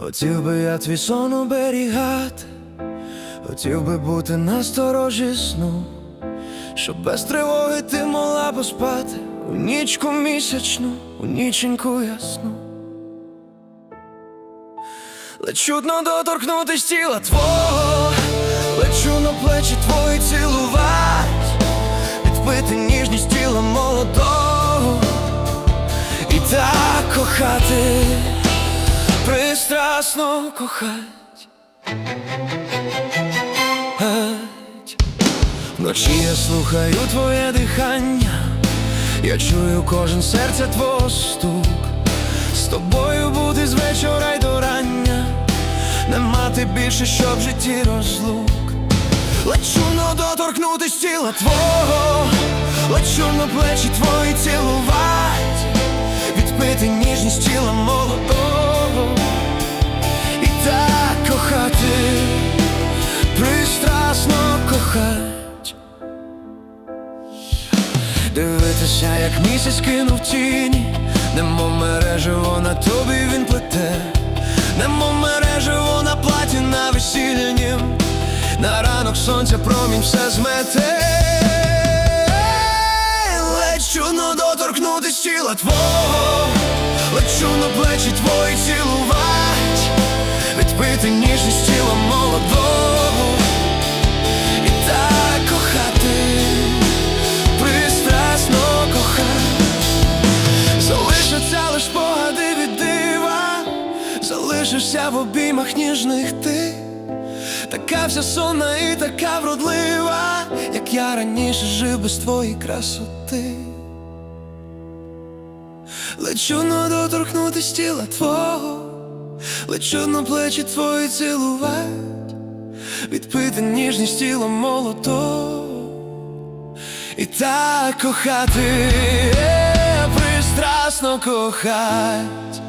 Хотів би я твій сон оберігати, хотів би бути на сторожі сну, щоб без тривоги ти могла поспати. У нічку місячну, у ніченьку ясну. Ледь чудно доторкнутись тіла твого, лечу на плечі твої цілувать, відпити ніжність тіла молодого. І так кохати, пристрасно кохать. Вночі я слухаю твоє дихання, я чую кожен серця твого стук. З тобою бути з вечора й до рання, не мати більше, щоб в житті розлук. Лечу но доторкнутись тіла твого, лечу на плечі твої цілувать, відпити ніжність тіла молодого Дивитися, як місяць кинув тіні, немов мережево на тобі він плете, немов мережево на платі на весільнім, на ранок сонця промінь все змете. Лечу но доторкнутись тіла твого, лечу на плечі твої Залишишся в обіймах ніжних ти. Така вся сонна і така вродлива Як я раніше жив без твоєї красоти. Лечу но доторкнутись тіла твого Лечу на плечі твої цілувать Відпити ніжність тіла молодого і так кохати, е, пристрасно кохать.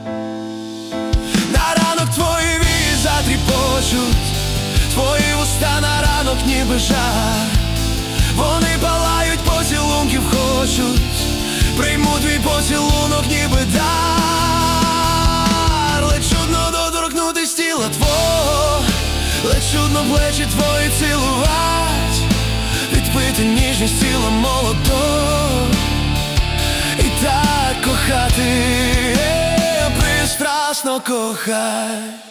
Твої вії затріпочуть, твої уста на ранок ніби жар. Вони палають поцілунків хочуть, прийму твій поцілунок, ніби дар. Ледь чудно доторкнутись тіла твого, ледь чудно плечі твої цілувать відпити ніжність тіла так